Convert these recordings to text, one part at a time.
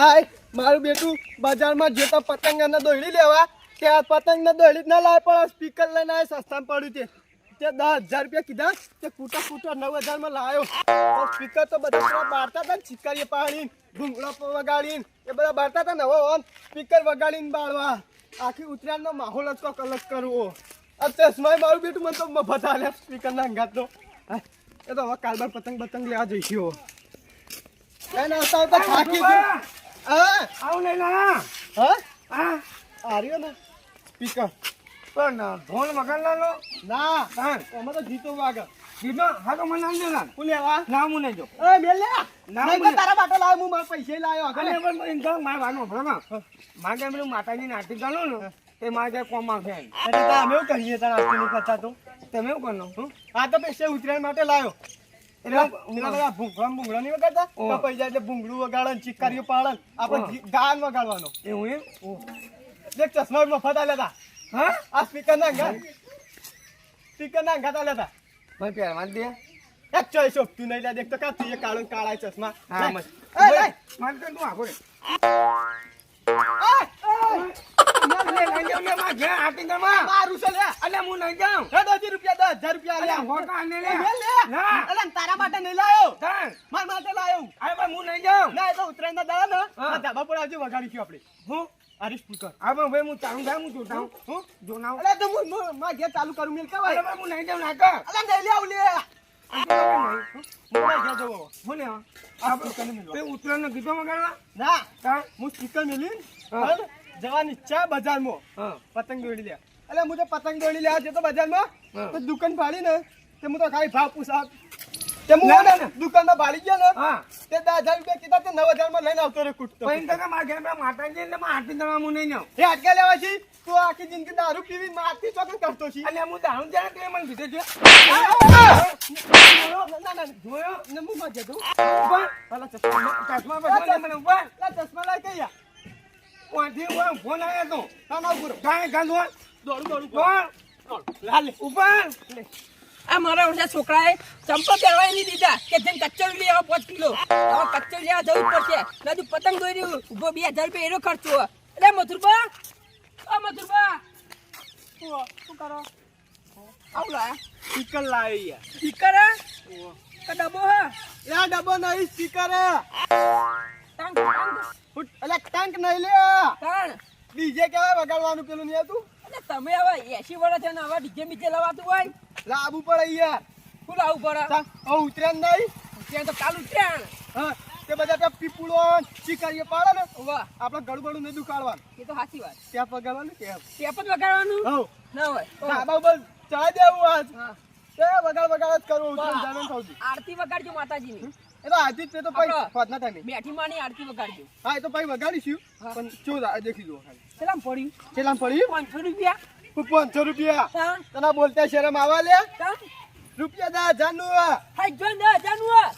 હાય મારું બેટું બજારમાં જતો પતંગને દોડી લેવા, કે આ પતંગને દોડી ના લાવે, પણ સ્પીકર લઈને આવે સસ્તામાં પડ્યું છે. તે દસ હજાર રૂપિયા કીધા, તે કૂટા કૂટા નવ હજારમાં લાવ્યો સ્પીકર તો બધા બારતા હતા ને ચીકારીએ પાડીને ઘૂંઘળો વગાડીને, એ બધા બારતા હતા ને હવે સ્પીકર વગાડીને બાળવા. આખી ઉત્તરાયણનો માહોલ જ કોક અલગ કરવો. આ મારું બેટું મને તો મફત આલે સ્પીકર ના અંગાત તો એ તો હવે કાલબાર પતંગ પતંગ લેવા જઈશું. એના ના આવતા આવતા? થાકી ગયું. આવું લઈ લા હા? હા. આર્યો ને? સ્પીકર પણ ઢોલ મકાન લાલો? ના. હા. એમાં તો જીતો વાગે કીધો હા તો મને હું લેવા? ના હું નહીં જો. એ બે લે. ના, તારા બાટો લાવ્યો હું મારા પૈસા લાવ્યો અને પણ તો મારે વાનો ભણવા મારે પેલું માતાજી નાટી ગાલો ને તે મારે કોમ એમ. એટલે તો એવું કહીએ તારા નહીં કરતા તો. તમે એવું કરો હં? આ તો પૈસા ઉતરાયણ માટે લાવ્યો ચશ્મા મફત આલ્યા હતા હા? આ સ્પીકર ના અંગાત સ્પીકર ના અંગાત આલ્યા હતા ભાઈ પહેરવા દે એક ચોઈસ તું નહીં લે દેખ તો કાં તું કાળો કાળા ચશ્મા. હા મસ્ત. એ, લે. મારે તો તું આખો રે. એ, તારા માટે નહીં લાયો. મારા માટે લાયો. અરે ભાઈ હું નહીં જાઉં. ના એ તો ઉત્તરાયણ ના. દાદા ને ધાબા પર આવજો આપણે. હું? આરી સ્પીકર હા ભાઈ હું ચાલુ થાય હું જોતા હું? જોનાવ અલે તો હું મારા ઘેર ચાલુ કરું મિલ અરે ભાઈ હું નહીં જાઉં નાકા. અલે નહીં લે આવ લે. ઉત્તરાયણનો ગીતો વગાડવા? ના. હું સ્પીકર મિલી. જવાની ઈચ્છા બજારમાં. પતંગ દોડી લે. એટલે હું તો પતંગ દોડી લેવા જતો બજારમાં. તો દુકાન ફાડી ને. તે હું તો ખાલી ભાવ પૂછા તે હું. દુકાનમાં ભાડી ગયો ને તે દસ હજાર રૂપિયા કીધા તે નવ હજારમાં લઈને આવતો રે કૂટતો. પણ તો મારા ઘેર માતાજી એટલે આરતી કરવા હું નહીં જાઉં. એ અટકા લેવા છે? તું આખી જિંદગી દારૂ પીવી મારતી ચોકન કરતો છે. અને હું દારૂ જાય તે મને કીધું છે. ના ના જોયો? ને હું મજા ઉપર ચશ્મા ચશ્મા પછી મને ઉપર લા ચશ્મા લાય કઈ યા વાંચી ઉપર ફોન આવ્યો તો ના ના ઊભો ગાય ગાંધો દોડું દોડું લાલે ઉપર આ મારા ઓછા છોકરાએ ચંપલ પહેરવાય નહીં દીધા કે જેમ કચ્ચર લઈ આવો પાંચ કિલો. હવે કચ્ચર લેવા જવું પડશે. નજુ પતંગ દોર્યું. ઊભો બે હજાર રૂપિયા એનો ખર્ચો એટલે મથુરબા ઓ મથુરબા શું કરો? આવું લાયા. સ્પીકર લાય યાર. સ્પીકર કે ડબ્બો હે? નહીં સ્પીકર ટાંગ અલા ટંક નહીં લે. તાણ ડીજે કેવાય વગાડવાનું પેલું નહીં હતું? એટલે તમે હવે એસી વર્ષ છે ને હવે ડીજે બીજે લવાતું હોય. લાવવું પડે યાર શું લાવવું પડે? હવે ઉતરેન નહીં. ત્યાં તો કાલ ટ્રેન હા તે બધા પીપુડો ચીકારીઓ પાડે ને વાહ. આપણે ગળું ગળું નહીં દુકાળવાનું એ તો સાચી વાત. ત્યાં વગાડવાનું ત્યાં ટેપ જ વગાડવાનું? હવ. ના હોય. ઉપર ચા દેવું આજ. હા. તે વગાડ વગાડ જ કરવું ઉતરેન જાણે થવું આરતી વગાડજો માતાજીની. એ તો આજે તો પછી વાત ના થાય બેઠી માની આરતી વગાડજો. હા એ તો પછી વગાડીશું. પણ શું દેખી જુઓ ખાલી. કેટલામ પડ્યું? કેટલામ પડ્યું? પાંચસો રૂપિયા. પાંચસો રૂપિયા. તને બોલતા શરમ આવા લે? રૂપિયા દસ હજારનું હાઈ જો દસ હજારનું આ.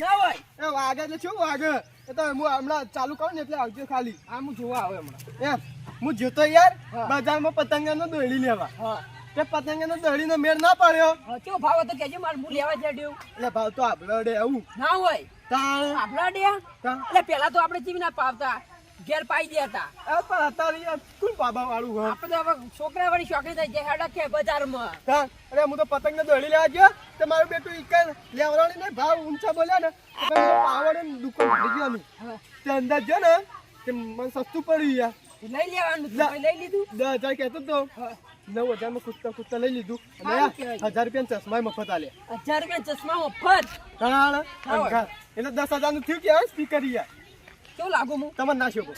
ના હોય. વાગે એટલે શું વાગે? એ તો હું હમણાં ચાલુ કરું ને એટલે આવજો ખાલી. આ હું જોવા આવે હમણાં. એમ હું જોતો યાર. બજારમાં પતંગનો દોડી લેવા. હા. તે પતંગનો દોડીનો મેળ ના પાડ્યો. કેવો ભાવ હતો કેજે માર હું લેવા જડ્યું એટલે ભાવ તો આપણે આવું. ના હોય. તાણ. આપણા ડે? એટલે પેલા તો આપણે ચીવી ના પાવતા ઘેર પાઈ દેતા આ પણ અત્યારે કુલ બાબા વાળું હોય? આપણે હવે છોકરા વાળી છોકરી થઈ જાય હેડા કે બજારમાં. અરે હું તો પતંગને દોડી લેવા ગયો તો મારું બેટું ઈકર લેવરાણી ને ભાવ ઊંચા બોલ્યા ને પાવડે દુકાન ભરી ગયો ને. તે અંદાજ જો ને તે મને સસ્તું પડ્યું યાર. લઈ લેવાનું હતું. લઈ લીધું? દસ હજાર કહેતો તો. હા. હજારમાં કૂદતા કૂદતા લઈ લીધું. અને. હજાર રૂપિયા ચશ્મા મફત આલે હજાર રૂપિયા ચશ્મા મફત. એટલે દસ હજારનું થયું કે સ્પીકર યાર? કેવું લાગુ હું તમને ના શોભો.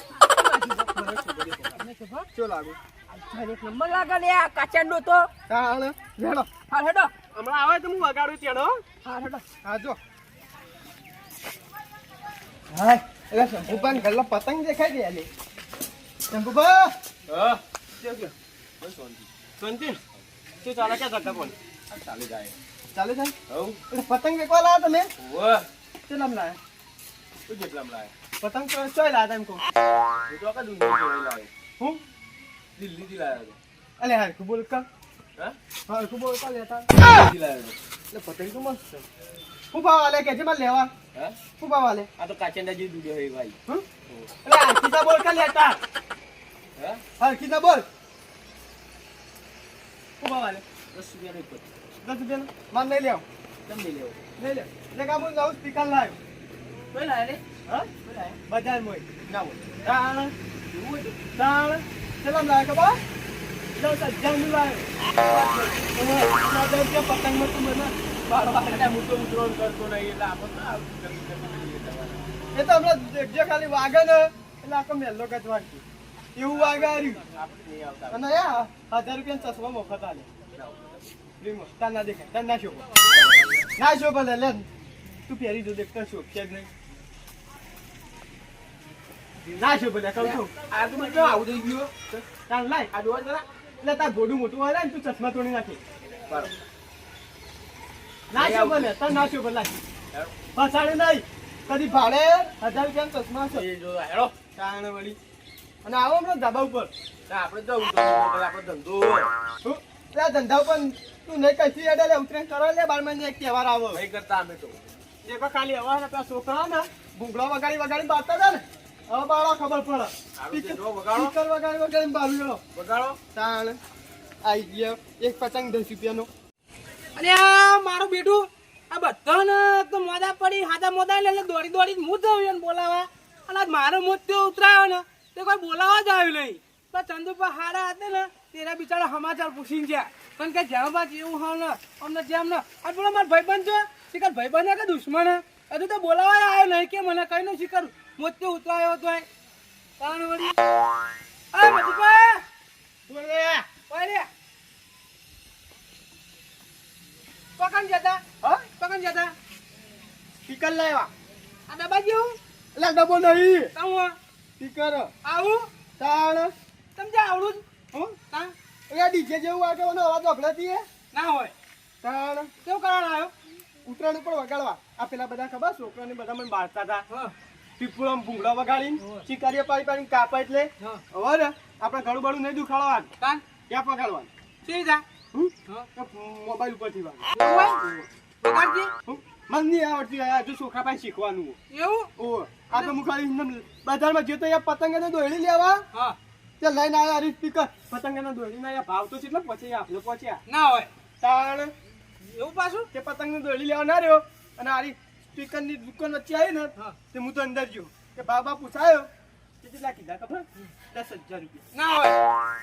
કેવું લાગુ? એક નંબર લાગે લે આ કાચાંડો તો. હા હેડો. હમણાં આવે તો હું વગાડું ત્યાં હા હેડો. હા જો. હા એટલે ને પતંગ દેખાય છે શંભુભા! હા? શાંતિ. શું ચાલે ક્યાં જતા બોલ ચાલે જાય. ચાલે જાય હવ. પતંગ વેચવા લાયા તમે? ઓવે કેટલામ લાયા? તું જેટલામ લાય? પતંગ તો ચોય લાયા તા કો હું તો આખા દુનિયા જોઈ લાવ્યો હું? દિલ્હી થી લાયો અલે હરખું બોલ કા. હા? હરખું બોલ કા લેતા દિલ્હી લાયો એટલે પતંગ તો મસ્ત છે. શું ભાવ આલે કે છે મને લેવા? હા? શું ભાવ આલે? આ તો કાચંડા જેવી દુનિયા હોય ભાઈ. હમ એટલે કીધા બોલ કે હા? કીધા બોલ. ઊભા વાલે દસ રૂપિયા નહીં પચીસ દસ રૂપિયાનો માર નહીં લેવો. તમને લેવો? નહીં લે. એટલે કામ હું જાઉં સ્પીકર લાવ્યો કોઈ લાવે રે હા? બજારમાં ના હોય. તાણ તાણ ચલામ લાવે ખબર? દસ હજારનું લાવ્યો દસ રૂપિયા પતંગમાં તું મને નહીં ના એ તો હમણાં જે ખાલી વાગે ને એટલે આખો મેલ્લો ગજ વાગતું એવું વાગે હાર્યું આપણે નહીં આવતા અને હજાર રૂપિયા ચશ્મા મફત આલે. તાર ના દેખાય. તાર ના શોભો. ના શોભો લે લે. તું પહેરી જો છે જ નહીં. ના શોભો લે કહું છું. આ તો મને આવું થઈ ગયું તાર લાય. આ જોવા જરા. એટલે તાર ગોડું મોટું હોય ને તું ચશ્મા તોડી નાખે. ના શોભો લે તાર ના શોભો લાય. ફસાડે નહીં. કદી ભાડે હજાર રૂપિયા ચશ્મા છે. હેડો. કારણે વળી. અને આવો આપણે ધાબા ઉપર. આપણે જવું આપણો ધંધો એટલે ધંધા ઉપર તું નહીં કશી અડે લે ઉતરેણ કરો લે બાર મહિને એક તહેવાર આવો. નહીં કરતા અમે તો. એક ખાલી હવા ને પેલા છોકરા ને ભૂંગળો વગાડી વગાડી બાતા હતા ને. હવે બાળા ખબર પડે. વગાડો. વગાડી વગાડી બારું ગયો વગાડો. તાણ આવી ગયો. એક પતંગ દસ રૂપિયાનો. અને આ મારું બેટું આ બધાને તો મોદા પડી હાથા મોદા એટલે દોડી દોડી હું એને બોલાવા. અને મારો મોત ઉતરાયો ને. તે કોઈ બોલાવા જ આવ્યું નહીં. તો ચંદુપા હારા હતા ને તેના બિચારા સમાચાર પૂછીને ગયા. પણ કે જેમ એવું હા ને અમને જેમ ને. આ બોલો મારો ભાઈબંધ છે? શિકાર ભાઈબંધ કે દુશ્મન હજુ તો બોલાવા આવ્યો નહીં કે મને કઈ નું શિકાર મોત ઉતરાયો હતો કારણ વળી. આ મધુપા! બોલે રે. પકડ જતા હા? પકડ જતા સ્પીકર લાવ્યા. આ ડબ્બા જેવું એટલે ડબ્બો નહીં. કામ સ્પીકર આવું? તાણ. તમને આવડું જ હું? હા એ ડીજે જેવું વાગવાનો અવાજ વગડાતી હે? ના હોય. તાણ. કેવું કરવાનું આવ્યો? ઉતરાણ ઉપર વગાડવા. આ પેલા બધા ખબર છોકરાને બધા મને બાળતા હતા હા. પીપળો ભૂંગળા વગાડીને શિકારીએ પાડી પાડીને કાપા એટલે હવે ને આપણે ઘણું બળું નહીં દુખાડવાનું. કાન ક્યાં પગાડવાનું? સી જા. મોબાઈલ ઉપરથી વાગ. હું મને નહીં આવડતી હજુ છોકરા પાસે શીખવાનું એવું? ઓ આ તો હું ખાલી એમને બજારમાં જતો અહીંયા પતંગ ને દોડી લેવા? હા. તે લઈને આવ્યા હરી સ્પીકર પતંગ એને દોડીને આવ્યા ભાવ તો કેટલો પછી આપણે પહોંચ્યા. ના હોય. તાણ. એવું પાછું? તે પતંગને દોડી લેવા ના રહ્યો. અને આરી સ્પીકરની દુકાન વચ્ચે આવી ને હા. તે હું તો અંદર ગયો. કે બાબા પૂછાયો તે કેટલા કીધા ખબર? દસ હજાર રૂપિયા. ના હોય.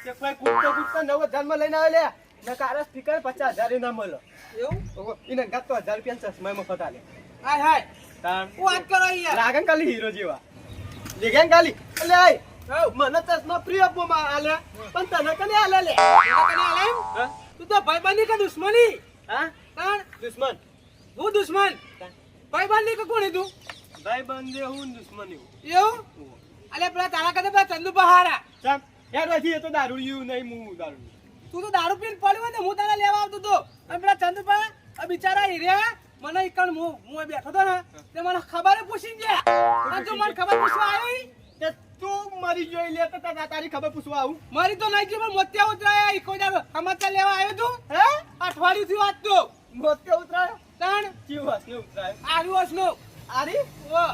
કે કોઈ કૂદતો કૂદતો નવ હજારમાં લઈને આવે લે ને કારા સ્પીકર પચાસ હજાર ના મળે એવું? એને ગાતો તો હજાર રૂપિયા ચશ્મા માં ફટા લે હાય હાય. વાત કરો યાર લાગન કાલી હીરો જેવા. લેગન કાલી આય. મને ચશ્મા ફ્રી આલે. પણ તને કને આલે લે? કને આલે તું તો ભાઈબંધી કે દુશ્મની? હા? કાણ દુશ્મન. હું દુશ્મન? ભાઈબંધી કે કોણ તું? ભાઈ બંદે હું દુશ્મની એવું? એવું અલે પેલા તારા કદે પેલા ચંદુ બહારા. ચાલ. યાર વાથી એ તો દારૂડિયું નહીં હું દારૂ તું તો દારૂ પીને પડ્યો ને હું તને લેવા આવતો તો. અને પેલા ચંદુપા આ બિચારા હીર્યા. મને ઈકણ હું હું બેઠો તો ને તે મને ખબર પૂછી ગયા આ જો મને ખબર પૂછવા આવી? તે તું મરી જોઈ લે તો તારા- તારી ખબર પૂછવા આવું. મારી તો નહીં પણ મોતિયા ઉતરાયા ઈકો દારૂ સમાચાર લેવા આવ્યો તું? હે? અઠવાડિયું થયું આજ તો. મોતે ઉતરાયો? તાણ? જીવ હસને ઉતરાયો? આલુ નો આરી? ઓ.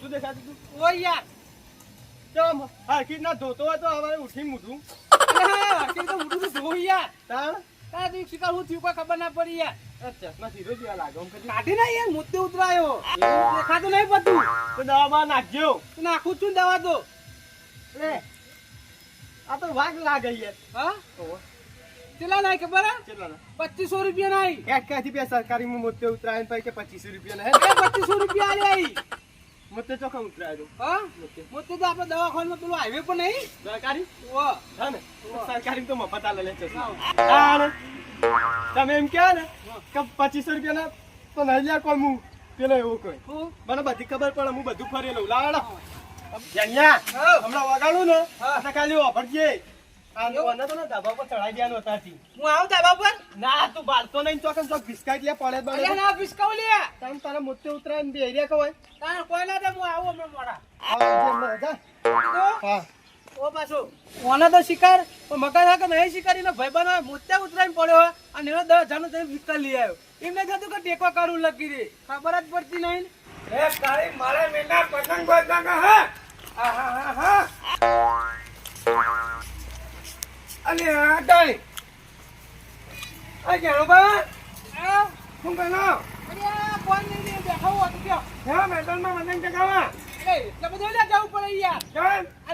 શું દેખાતું તું? ઓ યાર. ચમ હરખી ના ધોતો હોય તો હવે ઉઠી મૂઠું. હરખી તો ઉઠું તો ધોઈ યાર. તાણ? તારા તું શિકાર હું થયું કોઈ ખબર ના પડી યાર. ચશ્મા હીરો જેવા લાગે. કાઢી ના યાર મોતે ઉતરાયો. દેખાતું નહીં બધું. તો દવામાં નાખજો. તું નાખું છું દવા તો. લે આ તો વાઘ લાગે યાર. હા? કેટલા લાય ખબર પચીસો રૂપિયા નાય ક્યાંથી બે સરકારીમાં મોતે ઉતરાય ને કે પચીસો રૂપિયા ના પચીસો રૂપિયા આલી આઈ. મોતે ચોખ્ખા ઉતરાયો. હા? મોતે. તો આપણે દવાખાનામાં પેલું હાઈવે પર નહીં. સરકારી ઓ હા ને? સરકારી તો મફત આલે લે ચશ્મા તમે એમ કહો ને કે પચીસો રૂપિયાના તો નહીં લે કોઈ હું પેલો એવો કોઈ. હું? મને બધી ખબર પડે હું બધું ફરી લઉં. જન્યા હા. હમણાં વગાડું ને. તો ખાલી વાપરજે હું આવું ધાબા પર ના તું બાળતો નહીં તો ચોક બિસ્કાટ લે પડે ના ફિસકાવ લે. તમે તારા મોટે ઉતરાય ને બે એરિયા કવાય તારે કોઈ ના હું આવું હમણાં મોડા? હા. ઓ પાછું કોને તો શિકાર મગર હા કે નહીં શિકારીનો ભાઈ બનો મોત્યા ઉતરાઈને પડ્યો અને દસ હજારનો તમે વિકલ લઈ આવ્યો. એમને થતું કે ટેકો કરવું લગી દે ખબર જ પડતી નહીં તારી મારે મેના પતંગ પતંગ હે આહાહાહા. અલે આ ડાળી. આ જાણુબા, શું કરો? હા, મેદાનમાં વજન ચગાવવા.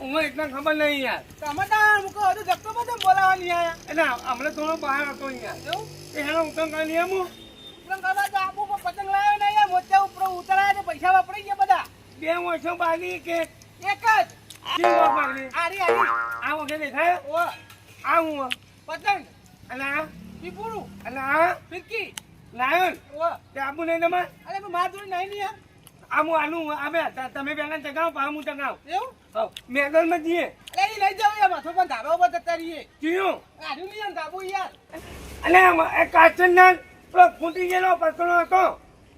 હું એટલા ખબર નહીં યાર. એટલે હમણાં થોડો બહાર હતો અહીંયા. એ હેલો ઉતર કરી લઈએ હું. પૈસા વાપરી ગયા બધા. બે વર્ષો બાકી કે એક જ. કેમ બાકી આરી આરી આ વખતે દેખાય? ઓ આ હું પતંગ. અને આ? પીપુરું અને આ? ફિરકી લાયન. ઓ તે આપું નહીં તમે અરે પણ માર નહીં નહીં આ હું આનું આમે તમે પહેલા ચગાવ પા હું ચગાવ. એવું? હા જઈએ. માં જઈએ લઈ જાવ યાર માથો પણ ધાબા ઉપર જતા રહીએ. જીયું આડું નહીં ધાબુ યાર. અને આમાં એ કાચન ના પેલો ફૂટી ગયેલો પકડો હતો.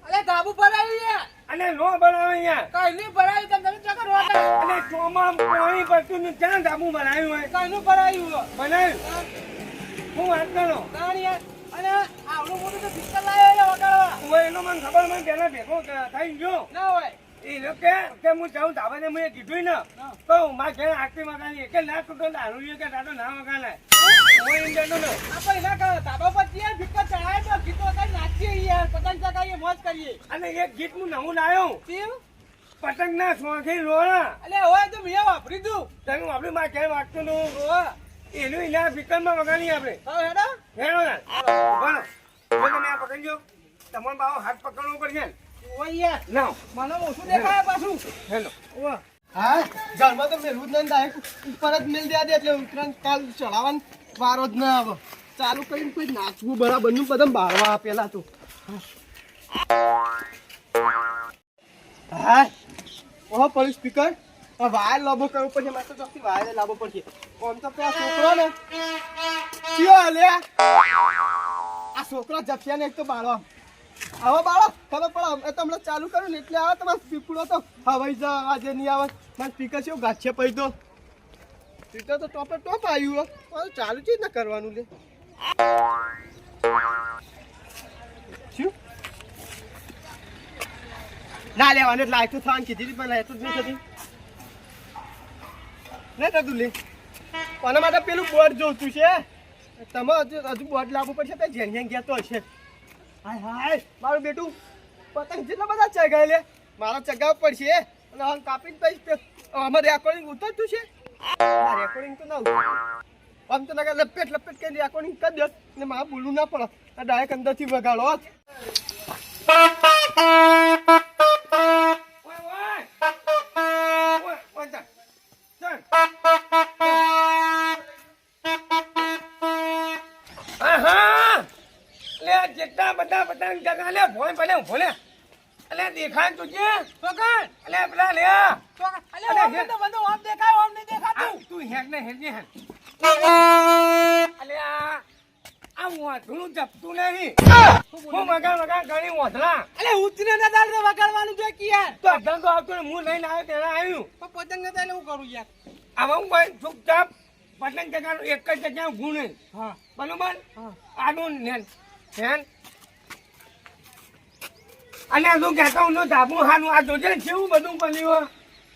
અરે ધાબુ ભરાયું યાર. અને નો બનાવે યાર. કઈ નહીં ભરાયું તમે તમે ચકર અને ચોમા પાણી પડતું ને ક્યાં ધાબુ બનાવ્યું હોય? કઈ નું ભરાયું બનાવ્યું હું. વાત કરો. કાણ યાર. અને આવડું મોટું તો પિસ્તલ લાવ્યો વગાડવા. હું એનો મને ખબર મને પેલા ભેગો થઈ ગયો. ના હોય. એ લોકો કે કે હું જાઉં ધાબાને મેં કીધું ને. તો મારા ઘેર આરતી મકાની કે ના તૂટો દારૂ કે તાતો ના હું કહેતો આપણે ના કરો ધાબા પર ત્યાં ફિક્કર ચડાય તો ગીતો કઈ નાચીએ યાર. પતંગ ચગાવીએ મોજ કરીએ. અને એક ગીત હું નવું લાવ્યો કેમ? પતંગ ના શોખી રોણા. એટલે હોય તો મેં વાપરી દઉં. તમે આપણે મારા ઘેર વાગતું નું એનું ઇલા ફિકરમાં વગાડી આપણે. હેડો. હેડો ના તમે આ પકડજો તમારો બાવો હાથ પકડવો પડશે ઓયા ના. મને ઓછું દેખાય પાછું. હેલો. ઓવા હા જળમાં તો મેલવું જ નહીં ડાયરેક્ટ ઉપર જ મેલ દે એટલે ઉત્તરાયણ કાલ ચડાવવાનો. વારો જ ના આવે. ચાલુ કરીને કોઈ નાચવું બરાબરનું બધા બાળવા આપેલા તો. હા. ઓહો પડ્યું સ્પીકર. વાયર લાંબો કરવો પડશે? મારે તો વાયર લાંબો પડશે. આમ તો પેલા છોકરો ને. કયો લે આ છોકરો જપ્યા ને એક તો બાળવા હવે બાળો, ખબર પડે? એ તમને ચાલુ કર્યું ને એટલે આવે તમારે પીપળો તો. હવાઈ જાવ આજે નહીં આવે. મારે સ્પીકર છે ગાછે પડી તો સ્પીકર તો ટોપે ટોપ આવ્યું. હવે ચાલુ છે ના કરવાનું લે. શું? ના લેવાનું, એટલે લાઈટ તો થવાની કીધી પણ લાઈટ જ નહીં થતી. નહીં થતું લે કોના માટે પેલું બોર્ડ જોતું છે? તમે હજુ બોર્ડ લાવવું પડશે તો જેન જેન ગયા તો છે હાય હાય, મારું બેટું, પતંગ જેટલા બધા ચગાય લે. મારો ચગાવવો પડશે. અને હવે કાપીને પછી અમારે રેકોર્ડિંગ ઉતરતું છે. રેકોર્ડિંગ તો ના ઉતર. આમ તો ના લપેટ લપેટ કરી રેકોર્ડિંગ કરી દે. ને મારે બોલવું ના પડે. આ ડાયરેક્ટ અંદરથી વગાડો. આહા! લે આ જેટલા બધા બધા જગા લે ભોય ભલે ભોલે અલે દેખાય તુજે પકડ અલે પેલા લે. આ. અલે ઓમ તો બધું ઓમ દેખાય ઓમ નહીં દેખાતું. તું હેક ને હેક ને હેક અલે આ આ વાંધું જપતું નહીં. હું મગા મગા ઘણી વાંધલા. અલે ઉતરીને ના દાલ વગાડવાનું જો કે યાર. તો ધંધો આવતો હું લઈને આવ્યો ત્યારે આવ્યું. તો પતંગ ને એટલે હું કરું યાર? આમાં હું ભાઈ ચૂપચાપ પતંગ ચગાવવાનો એક જ જગ્યા ગુણ હા. બરોબર? હા. આનું નેન નેન. અને હું કહેતો હું ધાબુ હાનું આ જોજે કેવું બધું બન્યું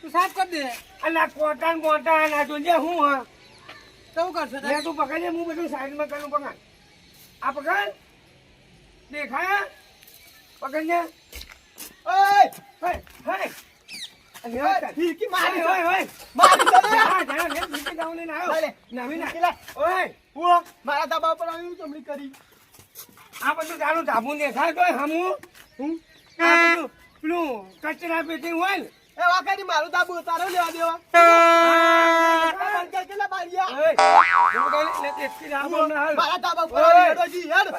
તું સાફ કરી દે. અને આ કોટા ને કોટા અને આ જોજે હું હા કેવું કરશે મેં તું પકડજે હું બધું સાઈડમાં કરું પકડ. આ પકડ. દેખાય? પકડજે ઓય હે હે મારી. મારી તો મારા ધાબા પર આવ્યું ચમડી કરી આ બધું તારું ધાબુ દેખાય તોય હમું? પેલું કચરા પેટી હોય ને એ વાકાડી મારું ધાબુ તારો લેવા દેવા આ બંધ કર કેટલા બારિયા ઓય, હું કઈ લે, એકથી ધાબુ ના હાલ. મારા ધાબા પર ઓય. આવ્યું હેડો જી, હેડ.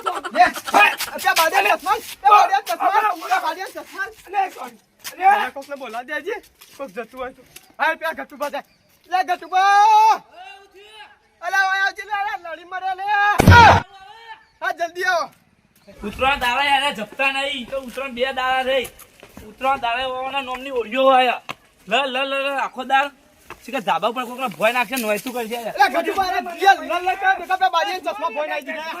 એ બાડિયા ચશ્મા એ બાડિયા ચશ્મા એ બાડિયા ચશ્મા અલે સોરી મને બોલા દેજે કોક જતું હોય તો હાલ પેલા ગટુબા જાય લે ગટુબા અલે ઓય આવજે લે લડી મરે લે હા જલ્દી આવો ઉતરાણ દાડા યાર જપતા નહીં તો ઉતરાણ બે દાડા રહી ઉતરાણ દાડા વાવાના નોમની ઓળિયો હોય લ લ લ લ આખો દાળ શીખર ધાબા પર કોકના ભોય નાખશે નોયતું કરશે કરી અરે નાખી દીધા પેલા લે આયો લ, વાય વાય, વાય. એ અલે ચશ્મા ફોઈ નાખી દીધા.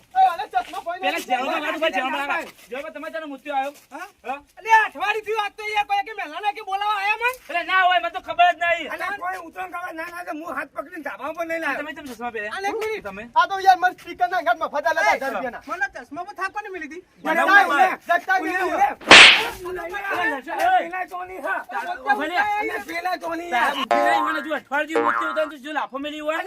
લાફો મેલી હોય.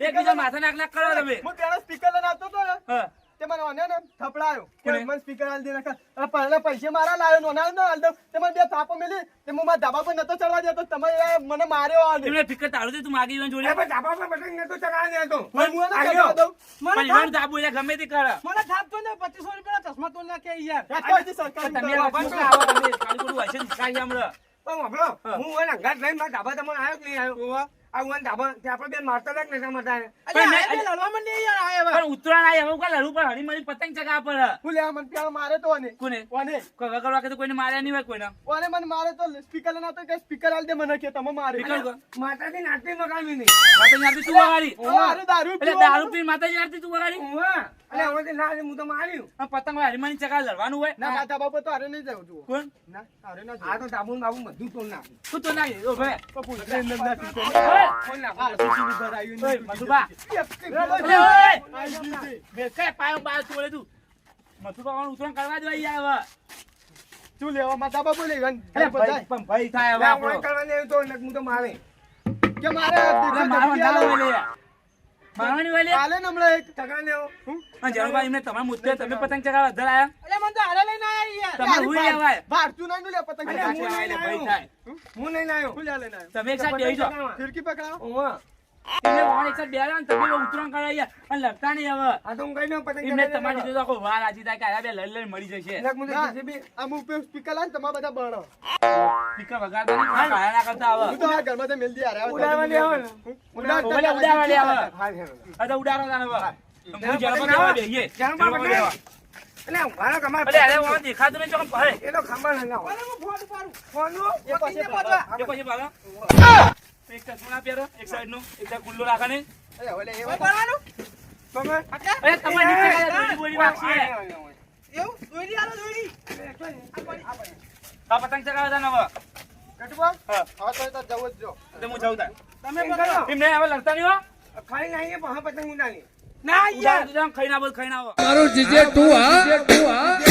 એકબીજા માથા નાક નાક કરો તમે. હું ત્યારે સ્પીકર લઈને આવતો હતો ને તે મને ઓને ને થપડાયો. કે? મને સ્પીકર આલ દે નાખા પહેલા પૈસે મારા લાવ્યો નોના ન આલ દો. તે મને બે થાપો મેલી તે હું મારા ધાબા પર નતો ચડવા દેતો. તમે મને માર્યો આ એમને ફિકર તાળું દે તું માગી જોઈને જોડે. પણ ધાબા પર બટન નતો ચગાવી દેતો. હું આવ્યો. ચડવા મને પણ ધાબુ એટલે ગમે તે કરે. મને થાપતો ને પચીસો રૂપિયા ચશ્મા તો નાખે યાર. આ કોઈ દી સરકારી તમે આવા તમે કાળું કોડું હશે ને કાઈ હમણાં. પણ વાપરો હું અંગાત લઈને મારા ધાબા તમને આવ્યો કે નહીં આવ્યો આ હું ધાબા તે આપણે બેન મારતા કે મારતા લડવા મને યાર આયા પણ ઉત્તરાયણ આવી હવે પણ પતંગ ચગા પર. હું લેવા મને પેલા મારે તો ઓને કોને? કોને કગા વગર કે તો કોઈને માર્યા નહીં હોય કોઈને. ઓને મને મારે તો સ્પીકર આવતો કે સ્પીકર આલ દે મને કે તમે મારે? માતાજી નાટકી મગાવી નહીં માતાજી આરતી તું વગાડી. મારું દારૂ. દારૂ પીને માતાજી આરતી તું વગાડી. અલે હવેથી ના હું તો માર્યું આ પતંગ હરીમાની ચગા લડવાનું હોય? ના માતા ધાબા પર તો હારે નહીં જાવ જુઓ. કોણ? ના હારે ના આ તો ધાબુ બાબુ બધું તો ના તું તો ના ઓ ભાઈ. તો પૂછે. એમને ના. ઓય, તોડ નાખ્યું. આ તો ઉધર આવ્યું? નહીં. મધુબા. બે કઈ પાયો પાયો તું તું. મધુબા કોણ ઉતરણ કરવા વહી આવે શું લેવા? માતા ધાબા પર લઈ અરે ભાઈ પણ ભાઈ થાય હવે આપણો. ઓય તો હું તો મારે. કે મારે ના હોય લે. મારવાની હોય લે. હાલે ને ટકા ને અને જણભાઈ એમને તમારા મુદ્દે તમે પતંગ ચગાવવા અધર આયા? અલે મને તો હારે લઈને આયા યાર. તમારે હુઈ લેવાય ભારતું નહીં લે પતંગ અરે, ચગાવવા. હું હું લઈને. તમે એક સાઈડ બેહી જાઓ. ફિરકી પકડાવો. ઉવ્વા. એમને વાણ એક બેહ્યા ને તમે ઉતરણ કરાવી અને લગતા નહીં હવે આ તો હું કઈ દઉં પતંગ એમને તમારી. જોડે આખો વાર આજી થાય કે આ બે લલ લઈને મળી જશે નક હું તો આમ ઉપર સ્પીકર લાવીને તમારા બધા બળો. સ્પીકર વગાડતા નહીં કાયા ના કરતા હવે હું તો આ ઘરમાં તો મેલ દી આરે આવે. ઉડાડવાની આવે ને? હું ઉડાડતા ઉડાડતા આવે. હા, હેરો. આ તો હવે હું જળમાં જવા આવે. બેહીએ. જળમાં પતંગ અલે, મારા કમાલ અરે અરે વાં દેખાતું નહીં ચોકમ ભાઈ એ તો ખબર નહીં ના ફોન ફોનનું એ પાસે પતિને ભાગવા. પતવા. એ પછી ભાગો એક ના પહેરો એક સાઈડનું એક સાઈડ ખુલ્લો ને પતંગ તાને હવે. કટુબા? હા. હા, તો હું મારું જીજે તું હા?